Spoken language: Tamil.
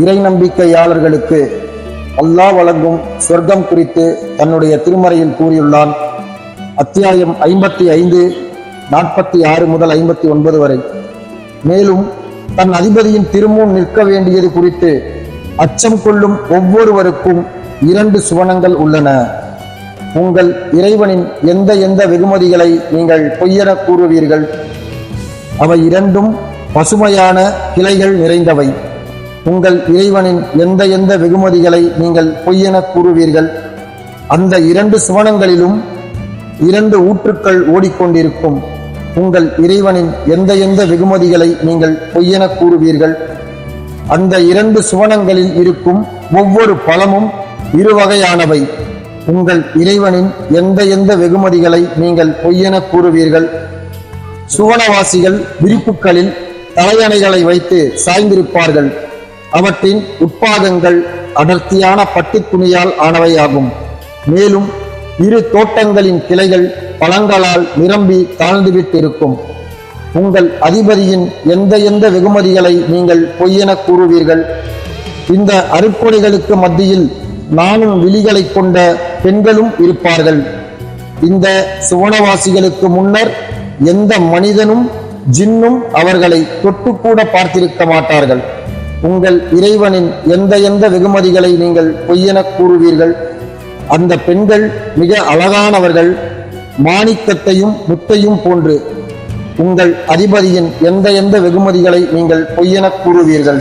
இறை நம்பிக்கையாளர்களுக்கு அல்லாஹ் வழங்கும் சொர்க்கம் குறித்து தன்னுடைய திருமறையில் கூறியுள்ளான். அத்தியாயம் ஐம்பத்தி ஐந்து நாற்பத்தி ஆறு முதல் ஐம்பத்தி ஒன்பது வரை. மேலும் தன் அதிபதியின் திருமுன் நிற்க வேண்டியது குறித்து அச்சம் கொள்ளும் ஒவ்வொருவருக்கும் இரண்டு சுவனங்கள் உள்ளன. உங்கள் இறைவனின் எந்த எந்த வெகுமதிகளை நீங்கள் பொய்யென கூறுவீர்கள்? அவை இரண்டும் பசுமையான கிளைகள் நிறைந்தவை. உங்கள் இறைவனின் எந்த எந்த வெகுமதிகளை நீங்கள் பொய்யென கூறுவீர்கள் அந்த இரண்டு சுவனங்களிலும் இரண்டு ஊற்றுக்கள் ஓடிக்கொண்டிருக்கும். உங்கள் இறைவனின் எந்த எந்த வெகுமதிகளை நீங்கள் பொய்யென கூறுவீர்கள் அந்த இரண்டு சுவனங்களில் இருக்கும் ஒவ்வொரு பழமும் இருவகையானவை உங்கள் இறைவனின் எந்த எந்த வெகுமதிகளை நீங்கள் பொய்யென கூறுவீர்கள் சுவனவாசிகள் விரிப்புகளில் தலையணைகளை வைத்து சாய்ந்திருப்பார்கள். அவற்றின் உட்பாதங்கள் அடர்த்தியான பட்டுத் துணியால் ஆனவையாகும். மேலும் இரு தோட்டங்களின் கிளைகள் பழங்களால் நிரம்பி தாழ்ந்துவிட்டிருக்கும். உங்கள் அதிபதியின் எந்த எந்த வெகுமதிகளை நீங்கள் பொய்யென கூறுவீர்கள்? இந்த அருட்கொடைகளுக்கு மத்தியில் நானும் விழிகளை கொண்ட பெண்களும் இருப்பார்கள். இந்த சுவனவாசிகளுக்கு முன்னர் எந்த மனிதனும் ஜின்னும் அவர்களை தொட்டுக்கூட பார்த்திருக்க மாட்டார்கள். உங்கள் இறைவனின் எந்த எந்த வெகுமதிகளை நீங்கள் பொய்யென கூறுவீர்கள் அந்த பெண்கள் மிக அழகானவர்கள் மாணிக்கத்தையும் முத்தையும் போன்று உங்கள் அதிபதியின் எந்த எந்த வெகுமதிகளை நீங்கள் பொய்யென கூறுவீர்கள்.